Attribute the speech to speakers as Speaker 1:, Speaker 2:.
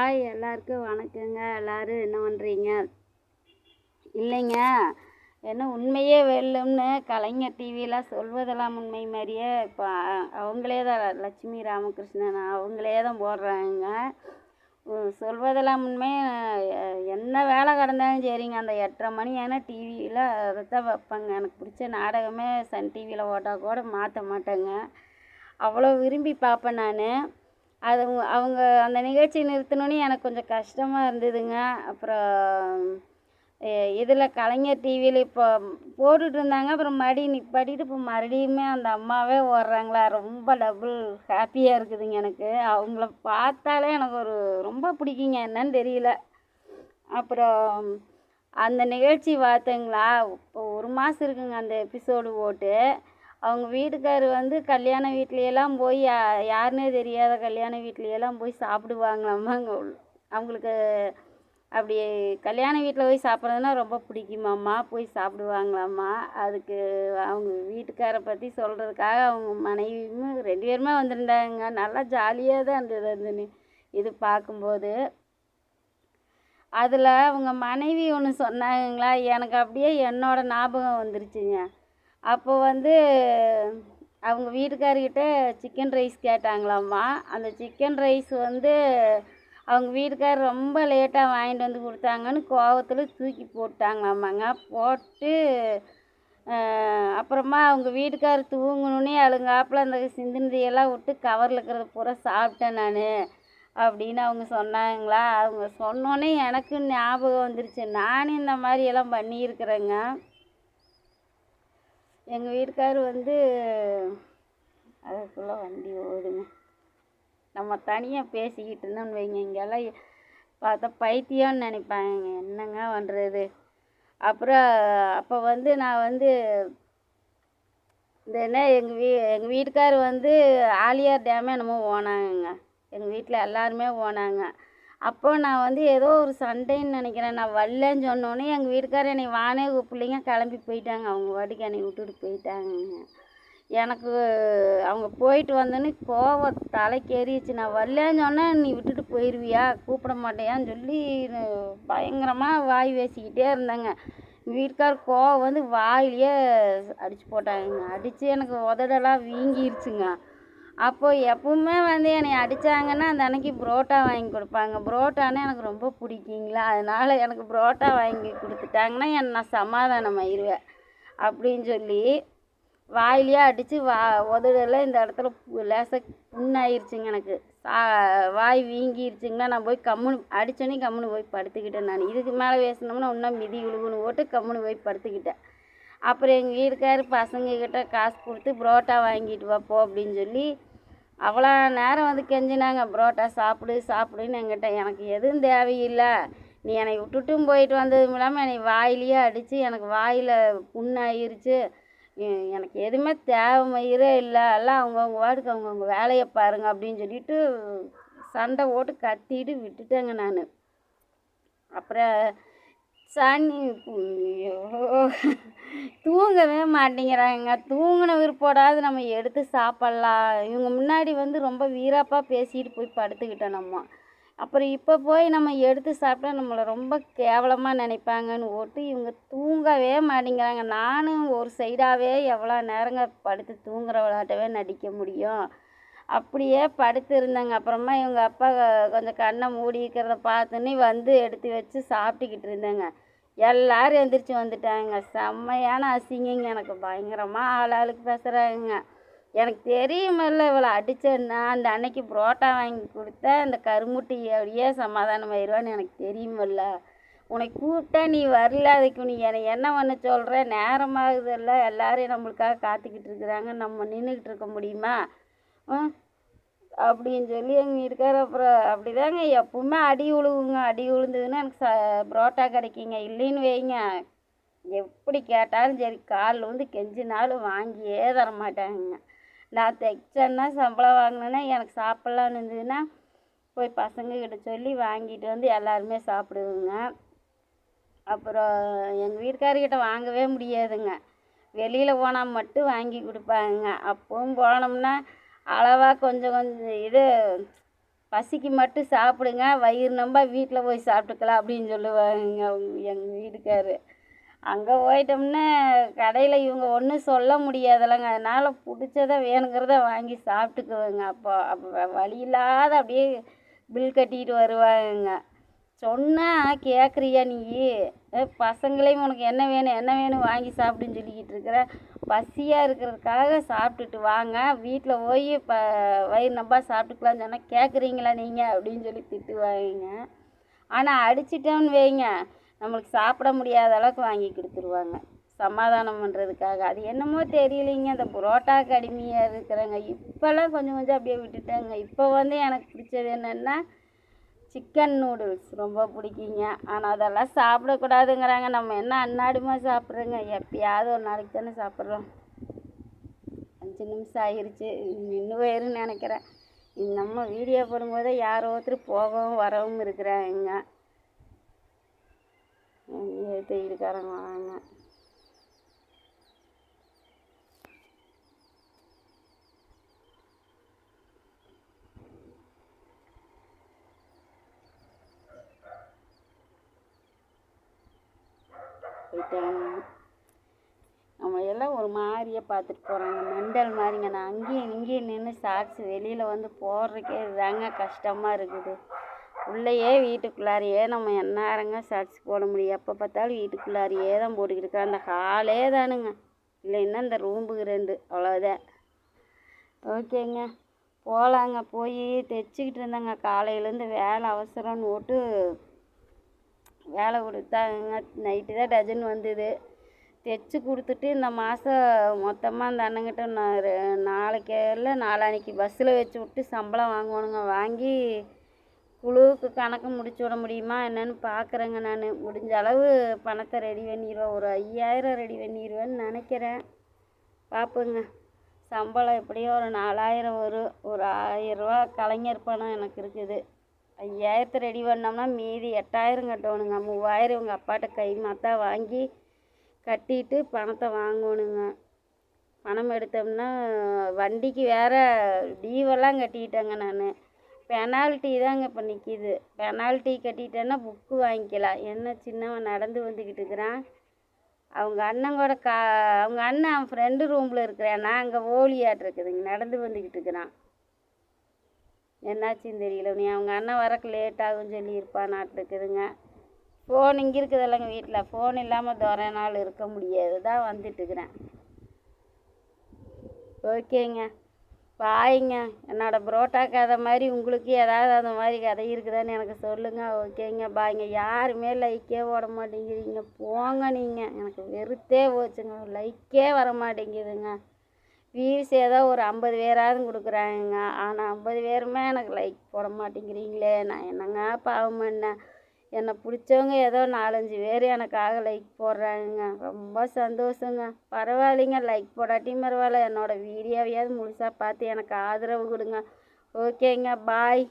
Speaker 1: Hi எல்லாருக்கும் வணக்கங்க. எல்லாரும் என்ன பண்ணுறீங்க இல்லைங்க. என்ன உண்மையே வெல்லும்னு கலைஞர் டிவியெலாம் சொல்வதெல்லாம் உண்மை மாதிரியே இப்போ அவங்களே தான் லட்சுமி ராமகிருஷ்ணன். அவங்களே தான் போடுறாங்க. சொல்வதெல்லாம் உண்மை. என்ன வேலை கிடந்தாலும் சரிங்க. அந்த எட்டரை மணி ஆனால் டிவியில் அதை தான் வைப்பாங்க. எனக்கு பிடிச்ச நாடகமே சன் டிவியில் ஓட்டால் கூட மாற்ற மாட்டேங்க. அவ்வளோ விரும்பி பார்ப்பேன் நான். அது அவங்க- அந்த நிகழ்ச்சி நிறுத்தினோன்னே எனக்கு கொஞ்சம் கஷ்டமாக இருந்ததுங்க. அப்புறம் இதில் கலைஞர் டிவியில் இப்போ போட்டுட்டு இருந்தாங்க. அப்புறம் மறுபடியும் நிப்பாட்டிட்டு இப்போ மறுபடியுமே அந்த அம்மாவே ஓடுறாங்களா? ரொம்ப டபுள் ஹாப்பியாக இருக்குதுங்க எனக்கு. அவங்கள பார்த்தாலே எனக்கு ஒரு ரொம்ப பிடிக்குங்க. என்னன்னு தெரியல. அப்புறம் அந்த நிகழ்ச்சி பார்த்தீங்களா? இப்போ ஒரு மாதம் இருக்குங்க அந்த எபிசோடு போட்டு அவங்க வீட்டுக்கார் வந்து கல்யாண வீட்லையெல்லாம் போய் யா- யாருன்னே தெரியாத கல்யாண வீட்லையெல்லாம் போய் சாப்பிடுவாங்களாமாங்க அவங்களுக்கு அப்படி கல்யாண வீட்டில் போய் சாப்பிட்றதுனா ரொம்ப பிடிக்குமாம்மா? போய் சாப்பிடுவாங்களாம்மா? அதுக்கு அவங்க வீட்டுக்காரை பற்றி சொல்கிறதுக்காக அவங்க மனைவியும் ரெண்டு பேருமே வந்திருந்தாங்க. நல்லா ஜாலியாக தான் இருந்தது அந்த இது பார்க்கும்போது. அதில் அவங்க மனைவி ஒன்று சொன்னாங்களா எனக்கு அப்படியே என்னோடய ஞாபகம் வந்துருச்சுங்க. அப்போ வந்து அவங்க வீட்டுக்காரர்கிட்ட சிக்கன் ரைஸ் கேட்டாங்களாம்மா. அந்த சிக்கன் ரைஸ் வந்து அவங்க வீட்டுக்காரர் ரொம்ப லேட்டாக வாங்கிட்டு வந்து கொடுத்தாங்கன்னு கோவத்தில் தூக்கி போட்டாங்களாமாங்க போட்டு அப்புறமா அவங்க வீட்டுக்காரர் தூங்கணுன்னே அழுங்காப்பில் அந்த சிந்தினதையெல்லாம் விட்டு கவரில் இருக்கிறத பூரா சாப்பிட்டேன் நான் அப்படின்னு அவங்க சொன்னாங்களா? அவங்க சொன்னோன்னே எனக்கு ஞாபகம் வந்துருச்சு. நானும் இந்த மாதிரி எல்லாம் பண்ணியிருக்கிறேங்க. எங்கள் வீட்டுக்கார் வந்து அதுக்குள்ளே வண்டி ஓடுங்க. நம்ம தனியாக பேசிக்கிட்டு இருந்தோம்னு வைங்க இங்கெல்லாம் பார்த்தா பைத்தியம்னு நினைப்பாங்க. என்னங்க பண்ணுறது அப்புறம் அப்போ வந்து நான் வந்து இந்த என்ன எங்கள் வீ எங்கள் வீட்டுக்கார் வந்து ஆலியார் டேமே என்னமோ போனாங்கங்க. எங்கள் வீட்டில் எல்லாருமே போனாங்க. அப்போ நான் வந்து ஏதோ ஒரு சண்டைன்னு நினைக்கிறேன். நான் வரலன்னு சொன்னோன்னே எங்கள் வீட்டுக்காரர் என்னை வானே கூப்பிடலைங்க. கிளம்பி போயிட்டாங்க. அவங்க வாட்டுக்கு என்னை விட்டுட்டு போயிட்டாங்கங்க. எனக்கு அவங்க போயிட்டு வந்தோன்னே கோவம் தலைக்கு ஏறிடுச்சு நான் வரலன்னு சொன்னேன் நீ விட்டுட்டு போயிடுவியா கூப்பிட மாட்டேயான்னு சொல்லி பயங்கரமாக வாய் பேசிக்கிட்டே இருந்தேங்க. வீட்டுக்கார் கோவம் வந்து வாயிலேயே அடித்து போட்டாங்க. அடித்து எனக்கு உதடெல்லாம் வீங்கிருச்சுங்க. அப்போது எப்பவுமே வந்து என்னை அடித்தாங்கன்னா அந்த அன்னைக்கு புரோட்டா வாங்கி கொடுப்பாங்க. புரோட்டான்னா எனக்கு ரொம்ப பிடிக்குங்களா? அதனால் எனக்கு புரோட்டா வாங்கி கொடுத்துட்டாங்கன்னா என் நான் சமாதானம் ஆயிடுவேன் அப்படின்னு சொல்லி வாயிலேயே அடித்து வா உதடெல்லாம் இந்த இடத்துல லேசாக புண்ணாயிருச்சுங்க எனக்கு. சா வாய் வீங்கிருச்சுங்கன்னா நான் போய் கம்முனு அடித்தோன்னே கம்முனு போய் படுத்துக்கிட்டேன் நான். இதுக்கு மேலே பேசினோம்னா இன்னும் மிதி விழுகுன்னு போட்டு கம்முனு போய் படுத்துக்கிட்டேன். அப்புறம் எங்கள் வீட்டுக்கார் பசங்கக்கிட்ட காசு கொடுத்து புரோட்டா வாங்கிட்டு வா போ அப்படின்னு சொல்லி அவ்வளோ நேரம் வந்து கெஞ்சினாங்க. புரோட்டா சாப்பிடு சாப்பிடுன்னு என்கிட்ட எனக்கு எதுவும் தேவையில்லை. நீ என்னை விட்டுட்டும் போயிட்டு வந்ததும் இல்லாமல் என்னை வாயிலேயே அடித்து எனக்கு வாயில் புண்ணாயிருச்சு. எனக்கு எதுவுமே தேவை மயிரே இல்லை. எல்லாம் அவங்கவுங்க வாட்டுக்கு அவங்கவுங்க வேலையை பாருங்க அப்படின்னு சொல்லிட்டு சண்டை போட்டு கத்திட்டு விட்டுட்டேங்க நான். அப்புறம் சாணி தூங்கவே மாட்டேங்கிறாங்க. தூங்கின விருப்போடாது நம்ம எடுத்து சாப்பிட்லாம். இவங்க முன்னாடி வந்து ரொம்ப வீராப்பாக பேசிட்டு போய் படுத்துக்கிட்டோம் நம்ம. அப்புறம் இப்போ போய் நம்ம எடுத்து சாப்பிட்டா நம்மளை ரொம்ப கேவலமாக நினைப்பாங்கன்னு ஓட்டு இவங்க தூங்கவே மாட்டேங்கிறாங்க. நானும் ஒரு சைடாகவே எவ்வளோ நேரங்க படுத்து தூங்குறவளாட்டவே நடிக்க முடியும். அப்படியே படுத்துருந்தேங்க. அப்புறமா இவங்க அப்பா கொஞ்சம் கண்ணை மூடி இருக்கிறத பார்த்தோன்னே வந்து எடுத்து வச்சு சாப்பிட்டுக்கிட்டு இருந்தேங்க. எல்லாரும் எந்திரிச்சு வந்துட்டாங்க. செம்மையான அசிங்கங்க எனக்கு. பயங்கரமாக ஆள் ஆளுக்கு பேசுகிறாங்க எனக்கு தெரியுமில்ல இவ்வளோ அடித்தேன்னா அந்த அன்னைக்கு புரோட்டா வாங்கி கொடுத்தா அந்த கருமுட்டி அப்படியே சமாதானம் ஆயிடுவான்னு எனக்கு தெரியுமில்ல. உன்னை கூப்பிட்டா நீ வரல அதுக்கு நீ என்னை என்ன பண்ண சொல்கிற நேரமாகுதுல்ல. எல்லாரையும் நம்மளுக்காக காத்துக்கிட்டு இருக்கிறாங்க. நம்ம நின்றுக்கிட்டு இருக்க முடியுமா? ம் அப்படின்னு சொல்லி எங்கள் வீட்டுக்கார் அப்புறம் அப்படிதாங்க எப்பவுமே அடி விழுவுங்க அடி உழுந்ததுன்னா எனக்கு ச புரோட்டா கிடைக்குங்க. இல்லைன்னு வைங்க. எப்படி கேட்டாலும் சரி காலில் வந்து கெஞ்சினாலும் வாங்கியே தர மாட்டாங்க நான் தைச்சேன்னா சம்பளம் வாங்கினேன்னா எனக்கு சாப்பிட்லான்னு இருந்ததுன்னா போய் பசங்கக்கிட்ட சொல்லி வாங்கிட்டு வந்து எல்லாருமே சாப்பிடுவோங்க. அப்புறம் எங்கள் வீட்டுக்காரர்கிட்ட வாங்கவே முடியாதுங்க. வெளியில் போனால் மட்டும் வாங்கி கொடுப்பாங்க. அப்பவும் போனோம்னா அளவாக கொஞ்சம் கொஞ்சம் இது பசிக்கு மட்டும் சாப்பிடுங்க வயிறு நம்ப வீட்டில் போய் சாப்பிட்டுக்கலாம் அப்படின்னு சொல்லுவாங்க எங்கள் வீட்டுக்காரு. அங்கே போயிட்டோம்னா கடையில் இவங்க ஒன்றும் சொல்ல முடியாதுல்லங்க. அதனால் பிடிச்சத வேணுங்கிறத வாங்கி சாப்பிட்டுக்குவேங்க. அப்போ அப்போ வழி இல்லாத அப்படியே பில் கட்டிக்கிட்டு வருவாங்க சொன்னால் கேட்குறியா நீ? பசங்களையும் உனக்கு என்ன வேணும் என்ன வேணும் வாங்கி சாப்பிடுன்னு சொல்லிக்கிட்டு இருக்கிற பசியாக இருக்கிறதுக்காக சாப்பிட்டுட்டு வாங்க. வீட்டில் போய் ப வயிறு நம்பா சாப்பிட்டுக்கலாம்னு சொன்னால் கேட்குறீங்களா நீங்கள் அப்படின்னு சொல்லி திட்டுவாங்க. ஆனால் அடிச்சிட்டோம்னு வைங்க. நம்மளுக்கு சாப்பிட முடியாத அளவுக்கு வாங்கி கொடுத்துருவாங்க. சமாதானம் பண்ணுறதுக்காக அது என்னமோ தெரியலைங்க. அந்த புரோட்டாக்கு அடிமையாக இருக்கிறாங்க இப்போல்லாம் கொஞ்சம் கொஞ்சம் அப்படியே விட்டுட்டேங்க. இப்போ வந்து எனக்கு பிடிச்சது என்னென்னா சிக்கன் நூடுல்ஸ் ரொம்ப பிடிக்குங்க. ஆனால் அதெல்லாம் சாப்பிடக்கூடாதுங்கிறாங்க. நம்ம என்ன அன்னாடிமா சாப்பிட்றோங்க? எப்பயாவது ஒரு நாளைக்கு தானே சாப்பிட்றோம். அஞ்சு நிமிஷம் ஆயிடுச்சு நின்று போயிருன்னு நினைக்கிறேன். நம்ம வீடியோ போடும்போது யாரோ ஒருத்தர் போகவும் வரவும் இருக்கிறாங்க. எடுத்து வீட்டுக்காரங்க வாங்க போயிட்டாங்க. நம்ம எல்லாம் ஒரு மாதிரியே பார்த்துட்டு போகிறாங்க மெண்டல் மாதிரிங்க. நான் அங்கேயும் இங்கேயும் நின்று ஷார்ட்ஸ் வெளியில் வந்து போடுறக்கே தாங்க கஷ்டமாக இருக்குது. உள்ளேயே வீட்டுக்குள்ளாரையே நம்ம எந்நேரங்க ஷார்ட்ஸ் போட முடியும். எப்போ பார்த்தாலும் வீட்டுக்குள்ளாரையே தான் போட்டுக்கிட்டு இருக்கா அந்த ஹாலே தானுங்க. இல்லைன்னா இந்த ரூம்புக்கு ரெண்டு அவ்வளோதான் ஓகேங்க. போகலாங்க போய் தைச்சிக்கிட்டு இருந்தேங்க. காலையிலேருந்து வேலை அவசரம்னு போட்டு வேலை கொடுத்தாங்க நைட்டு தான் டஜன் வந்தது. தைச்சி கொடுத்துட்டு இந்த மாதம் மொத்தமாக அந்த அண்ணங்கிட்ட நான் ரெ- நாளைக்கு இல்லை நாளான்னைக்கு பஸ்ஸில் வச்சு விட்டு சம்பளம் வாங்கணுங்க வாங்கி குழுவுக்கு கணக்கு முடிச்சு விட முடியுமா என்னன்னு பார்க்குறேங்க நான். முடிஞ்ச அளவு பணத்தை ரெடி பண்ணிடுவேன். ஒரு ஐயாயிரம் ரெடி பண்ணிடுவேன்னு நினைக்கிறேன். பார்ப்போங்க. சம்பளம் எப்படியோ ஒரு நாலாயிரம் வரும். ஒரு ஆயிரரூவா கலைஞர் பணம் எனக்கு இருக்குது. ஐயாயிரத்தை ரெடி பண்ணோம்னா மீதி எட்டாயிரம் கட்டணுங்க. மூவாயிரம் இவங்க அப்பாட்ட கை மாத்தா வாங்கி கட்டிட்டு பணத்தை வாங்கணுங்க. பணம் எடுத்தோம்னா வண்டிக்கு வேற டீவெல்லாம் கட்டிக்கிட்டேங்க நான். பெனால்ட்டி தாங்க இப்போ நிற்கிது பெனால்ட்டி கட்டிட்டேன்னா புக்கு வாங்கிக்கலாம். என்ன சின்னவன் நடந்து வந்துக்கிட்டு இருக்கிறான். அவங்க அண்ணன் கூட கா அவங்க அண்ணன் அவன் ஃப்ரெண்டு ரூமில் இருக்கிறேன். நான் அங்கே ஓலியாட் இருக்குதுங்க. நடந்து வந்துக்கிட்டு இருக்கிறான். என்னாச்சுன்னு தெரியல. நீ அவங்க அண்ணன் வரக்கு லேட் ஆகும்னு சொல்லி நாட்டுக்குதுங்க ஃபோன் இங்கே இருக்குதில்லங்க வீட்டில் ஃபோன் இல்லாமல் தோற நாள் இருக்க முடியாது. தான் வந்துட்டுக்கிறேன் ஓகேங்க. பாய்ங்க. என்னோட புரோட்டா கதை மாதிரி உங்களுக்கு ஏதாவது அந்த மாதிரி கதை இருக்குதான்னு எனக்கு சொல்லுங்கள் ஓகேங்க. பாய்ங்க. யாருமே லைக்கே போட மாட்டேங்கிறீங்க. போங்க நீங்கள் எனக்கு வெறுத்தே போச்சுங்க. லைக்கே வர மாட்டேங்குதுங்க. வியூஸ் ஏதோ ஒரு ஐம்பது பேராவது கொடுக்குறாங்க. ஆனால் ஐம்பது பேருமே எனக்கு லைக் போட மாட்டேங்கிறீங்களே. நான் என்னங்க பாவம் பண்ணேன் என்னை பிடிச்சவங்க ஏதோ நாலஞ்சு பேர் எனக்காக லைக் போடுறாங்க. ரொம்ப சந்தோஷங்க. பரவாயில்லைங்க. லைக் போடாட்டியும் பரவாயில்ல. என்னோடய வீடியோவையாவது முழுசாக பார்த்து எனக்கு ஆதரவு கொடுங்க. ஓகேங்க பாய்